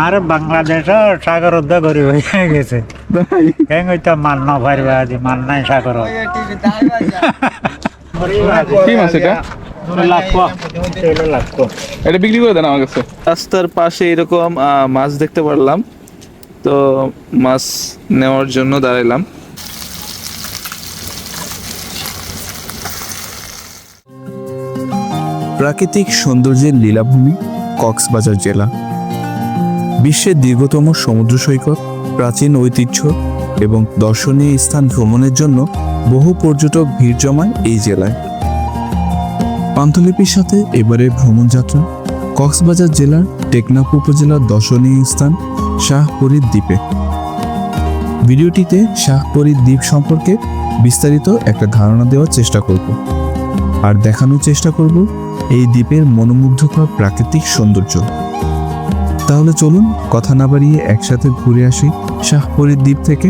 আর বাংলাদেশও সাগর উদ্ধার করি হয়ে গেছে। হেং হইতা মান না পারবে আজি? মান নাই সাগর। কি। মাছ এটা? এটা বিক্রি করে দেন আমার কাছে। রাস্তার পাশে এরকম আহ, মাছ দেখতে পারলাম। তো মাছ নেওয়ার জন্য দাঁড়াইলাম। প্রাকৃতিক সৌন্দর্যের লীলাভূমি কক্সবাজার জেলা। বিশ্বের দীর্ঘতম সমুদ্র সৈকত, প্রাচীন ঐতিহ্য এবং দর্শনীয় স্থান ভ্রমণের জন্য বহু পর্যটক ভিড় জমায় এই জেলায়। পান্থলিপির সাথে এবারে ভ্রমণযাত্রা কক্সবাজার জেলার টেকনাফ উপজেলার দর্শনীয় স্থান শাহপরীর দ্বীপে। ভিডিওটিতে শাহপরীর দ্বীপ সম্পর্কে বিস্তারিত একটা ধারণা দেওয়ার চেষ্টা করব। আর দেখানোর চেষ্টা করব এই দ্বীপের মনোমুগ্ধকর প্রাকৃতিক সৌন্দর্য। তাহলে চলুন কথা না বাড়িয়ে একসাথে ঘুরে আসি শাহপরীর দ্বীপ থেকে।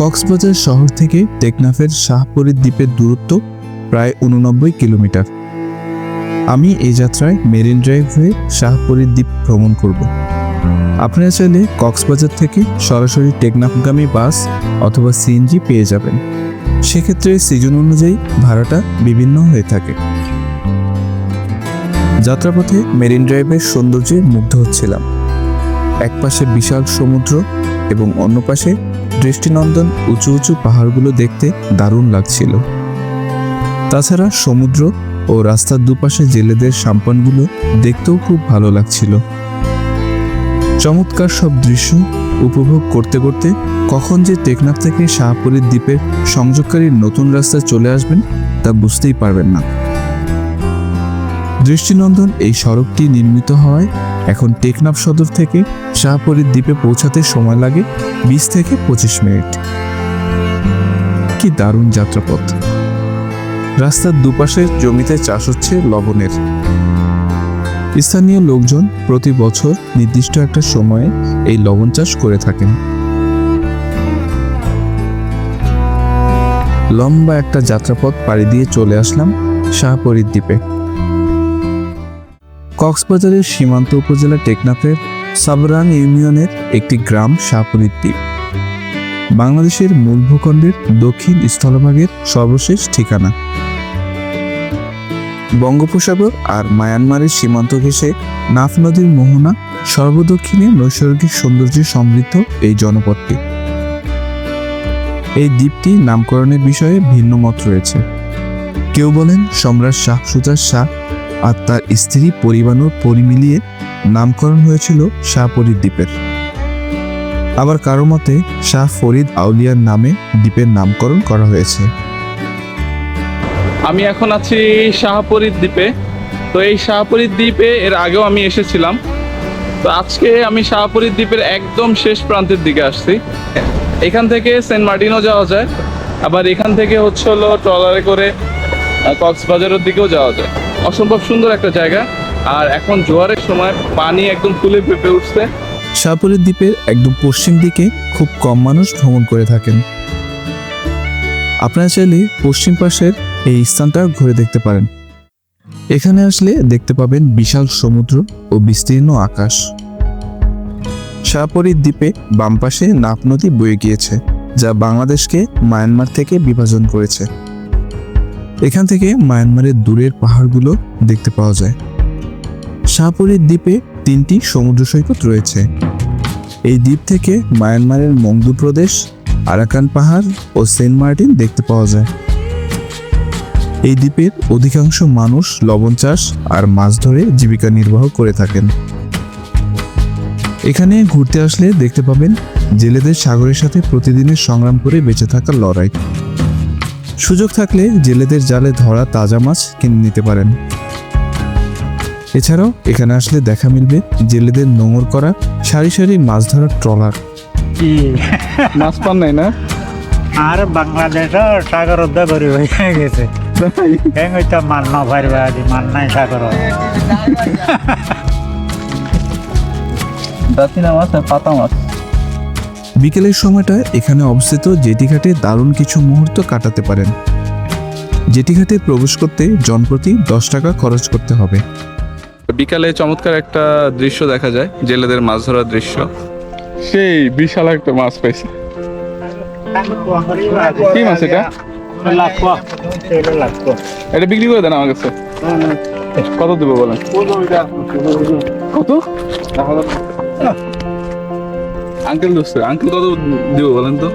কক্সবাজার শহর থেকে টেকনাফের শাহপরীর দ্বীপের দূরত্ব প্রায় উননব্বই কিলোমিটার। আমি এই যাত্রায় মেরিন ড্রাইভ হয়ে শাহপরীর দ্বীপ ভ্রমণ করব। আপনারা চাইলে কক্সবাজার থেকে সরাসরি টেকনাফগামী বাস অথবা সিএনজি পেয়ে যাবেন। সেক্ষেত্রে সিজন অনুযায়ী ভাড়াটা বিভিন্ন হয়ে থাকে। যাত্রাপথে মেরিন ড্রাইভের সৌন্দর্যে মুগ্ধ হচ্ছিলাম। এক পাশে বিশাল সমুদ্র এবং অন্য পাশে দৃষ্টিনন্দন উঁচু উঁচু পাহাড়গুলো দেখতে দারুণ লাগছিল। তাছাড়া সমুদ্র ও রাস্তার দুপাশে জেলেদের সাম্পানগুলো দেখতেও খুব ভালো লাগছিল। চমৎকার সব দৃশ্য উপভোগ করতে করতে কখন যে টেকনাফ থেকে শাহপুরীর দ্বীপের সংযোগকারী নতুন রাস্তা চলে আসবেন তা বুঝতেই পারবেন না। দৃষ্টিনন্দন এই সড়কটি নির্মিত হওয়ায় এখন টেকনাফ সদর থেকে শাহপুরীর দ্বীপে পৌঁছাতে সময় লাগে বিশ থেকে পঁচিশ মিনিট। কি দারুণ যাত্রাপথ। রাস্তার দুপাশের জমিতে চাষ হচ্ছে লবণের। স্থানীয় লোকজন প্রতি বছর নির্দিষ্ট একটা সময়ে এই লবণ চাষ করে থাকেন। লম্বা একটা যাত্রাপথ পাড়ি দিয়ে চলে আসলাম শাহপরীর দ্বীপে। কক্সবাজারের সীমান্ত উপজেলা টেকনাফের সাবরান ইউনিয়নের একটি গ্রাম শাহপরীর দ্বীপ। বাংলাদেশের মূল ভূখণ্ডের দক্ষিণ স্থলভাগের সর্বশেষ ঠিকানা। বঙ্গোপসাগর আর মায়ানমারের সীমান্ত ঘেঁষে নাফ নদীর মোহনা সর্বদক্ষিণে নৈসর্গিক সৌন্দর্যে সমৃদ্ধ এই জনপদটি। এই দ্বীপটি নামকরণের বিষয়ে ভিন্ন মত রয়েছে। কেউ বলেন সম্রাট শাহ সুজার শাহ আর তার স্ত্রী পরিবানুর পরিমিলিয়ে নামকরণ হয়েছিল শাহপরীর দ্বীপের। আবার কারও মতে শাহ ফরিদ আউলিয়ার নামে দ্বীপের নামকরণ করা হয়েছে। আমি এখন আছি শাহপরীর দ্বীপে। তো এই শাহপরীর দ্বীপে এর আগেও আমি এসেছিলাম। তো আজকে আমি শাহপরীর দ্বীপের একদম শেষ প্রান্তের দিকে আসছি। এখান থেকে সেন্ট মার্টিনও যাওয়া যায়। আবার এখান থেকে হচ্ছে হলো ট্রলারে করে কক্সবাজারের দিকেও যাওয়া যায়। অসম্ভব সুন্দর একটা জায়গা। আর এখন জোয়ারের সময় পানি একদম ফুলে পেঁপে উঠছে। শাহপুরের দ্বীপের একদম পশ্চিম দিকে খুব কম মানুষ ভ্রমণ করে থাকেন। আপনারা চাইলে পশ্চিম পাশের এই স্থানটা ঘুরে দেখতে পারেন। এখানে আসলে দেখতে পাবেন বিশাল সমুদ্র ও বিস্তীর্ণ আকাশ। শাহপরীর দ্বীপে বাম পাশে নাপ নদী বয়ে গিয়েছে, যা বাংলাদেশকে মায়ানমার থেকে বিভাজন করেছে। এখান থেকে মায়ানমারের দূরের পাহাড়গুলো দেখতে পাওয়া যায়। শাহপুরীর দ্বীপে তিনটি সমুদ্র সৈকত রয়েছে। এই দ্বীপ থেকে মায়ানমারের মংদু প্রদেশ, আরাকান পাহাড় ও সেন্ট মার্টিন দেখতে পাওয়া যায়। এই দ্বীপের অধিকাংশ মানুষ লবণ চাষ আর মাছ ধরে জীবিকা নির্বাহ করে থাকেন। এখানে ঘুরতে আসলে দেখতে পাবেন জেলেদের সাগরের সাথে প্রতিদিনের সংগ্রাম করে বেঁচে থাকার লড়াই। সুযোগ থাকলে জেলেদের জালে ধরা তাজা মাছ কিনে নিতে পারেন। এছাড়াও এখানে আসলে দেখা মিলবে জেলেদের নোঙর করা সারি সারি মাছ ধরার ট্রলার। মাছ পান নাই না? আর বাংলাদেশও সাগর উদ্ধার করি হয়ে গেছে। মাছ আর পাতা মাছ বিকেলের সময়টা এখানে অবস্থিত জেটিঘাটে দারুণ কিছু মুহূর্ত কাটাতে পারেন। জেটিঘাটে প্রবেশ করতে জনপ্রতি দশ টাকা খরচ করতে হবে। বিকালে চমৎকার একটা দৃশ্য দেখা যায় জেলেদের মাছ ধরার দৃশ্য। সেই বিশাল একটা মাছ পাইছে। কি মাছ এটা? এটা বিক্রি করে দেন আমার কাছে। কত দেবো বলেন? কত? আঙ্কেল দোস্ত, আঙ্কেল কত দিব বলেন তো?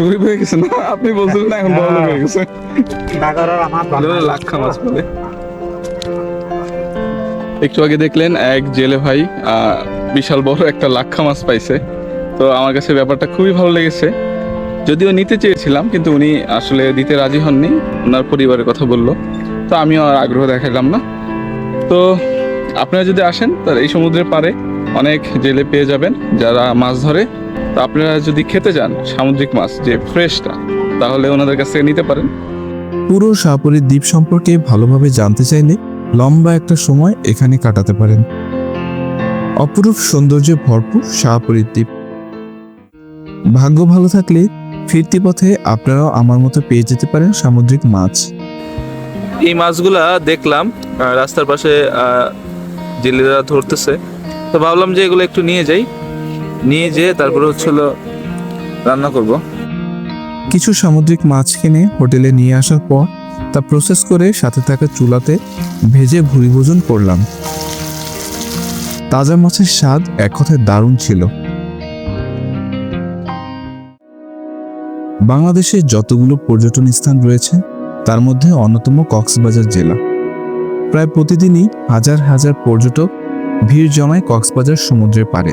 গরিব হয়ে গেছে না? আপনি বলছিলেন এখন বড় হয়ে গেছে। লাক্ষা মাছ বলে। একটু আগে দেখলেন এক জেলে ভাই বিশাল বড় একটা লাক্ষা মাছ পাইছে। তো আমার কাছে ব্যাপারটা খুবই ভালো লেগেছে। যদিও নিতে চেয়েছিলাম, কিন্তু উনি আসলে দিতে রাজি হননি। ওনার পরিবারের কথা বলল। তো আমিও আর আগ্রহ দেখালাম না। তো আপনারা যদি আসেন, তাহলে এই সমুদ্রের পাড়ে অনেক জেলে পেয়ে যাবেন যারা মাছ ধরে। তো আপনারা যদি খেতে চান সামুদ্রিক মাছ, যে ফ্রেশটা, তাহলে ওনাদের কাছ থেকে নিতে পারেন। পুরো শাহপুরীর দ্বীপ সম্পর্কে ভালোভাবে জানতে চাইলে লম্বা একটা সময় এখানে কাটাতে পারেন। অপরূপ সৌন্দর্যে ভরপুর শাহপুরীর দ্বীপ। ভাগ্য ভালো থাকলে ফিরতি পথে আপনারাও আমার মতো পেয়ে যেতে পারেন সামুদ্রিক মাছ। এই মাছগুলা দেখলাম রাস্তার পাশে জেলেরা ধরতেছে। তো ভাবলাম যে এগুলো একটু নিয়ে যাই। নিয়ে যেয়ে তারপরে হচ্ছে হলো রান্না করব। কিছু সামুদ্রিক মাছ কিনে হোটেলে নিয়ে আসার পর তা প্রসেস করে সাথে থাকা চুলাতে ভেজে ভুরি ভোজন করলাম। তাজা মাছের স্বাদ এক কথায় দারুণ ছিল। বাংলাদেশে যতগুলো পর্যটন স্থান রয়েছে, তার মধ্যে অন্যতম কক্সবাজার জেলা। প্রায় প্রতিদিনই হাজার হাজার পর্যটক ভিড় জমায় কক্সবাজার সমুদ্রের পারে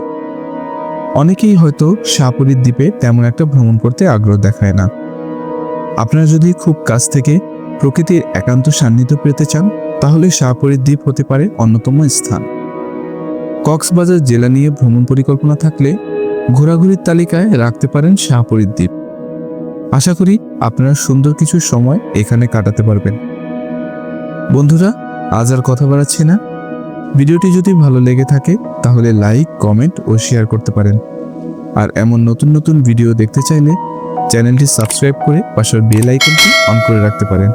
অনেকেই হয়তো শাহপুরীর দ্বীপে তেমন একটা ভ্রমণ করতে আগ্রহ দেখায় না। আপনারা যদি খুব কাছ থেকে প্রকৃতির একান্ত সান্নিধ্য পেতে চান, তাহলে শাহপুরীর দ্বীপ হতে পারে অন্যতম স্থান। কক্সবাজার জেলা নিয়ে ভ্রমণ পরিকল্পনা থাকলে ঘোরাঘুরির তালিকায় রাখতে পারেন শাহপুরীর দ্বীপ। আশা করি আপনারা সুন্দর কিছু সময় এখানে কাটাতে পারবেন। বন্ধুরা, আজ আর কথা বাড়াচ্ছি না। ভিডিওটি যদি ভালো লেগে থাকে, তাহলে লাইক, কমেন্ট ও শেয়ার করতে পারেন। আর এমন নতুন নতুন ভিডিও দেখতে চাইলে চ্যানেলটি সাবস্ক্রাইব করে পাশের বেল আইকনটি অন করে রাখতে পারেন।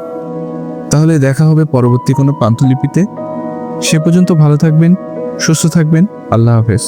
তাহলে দেখা হবে পরবর্তী কোনো পান্তুলিপিতে সে পর্যন্ত ভালো থাকবেন, সুস্থ থাকবেন, আল্লাহ হাফেজ।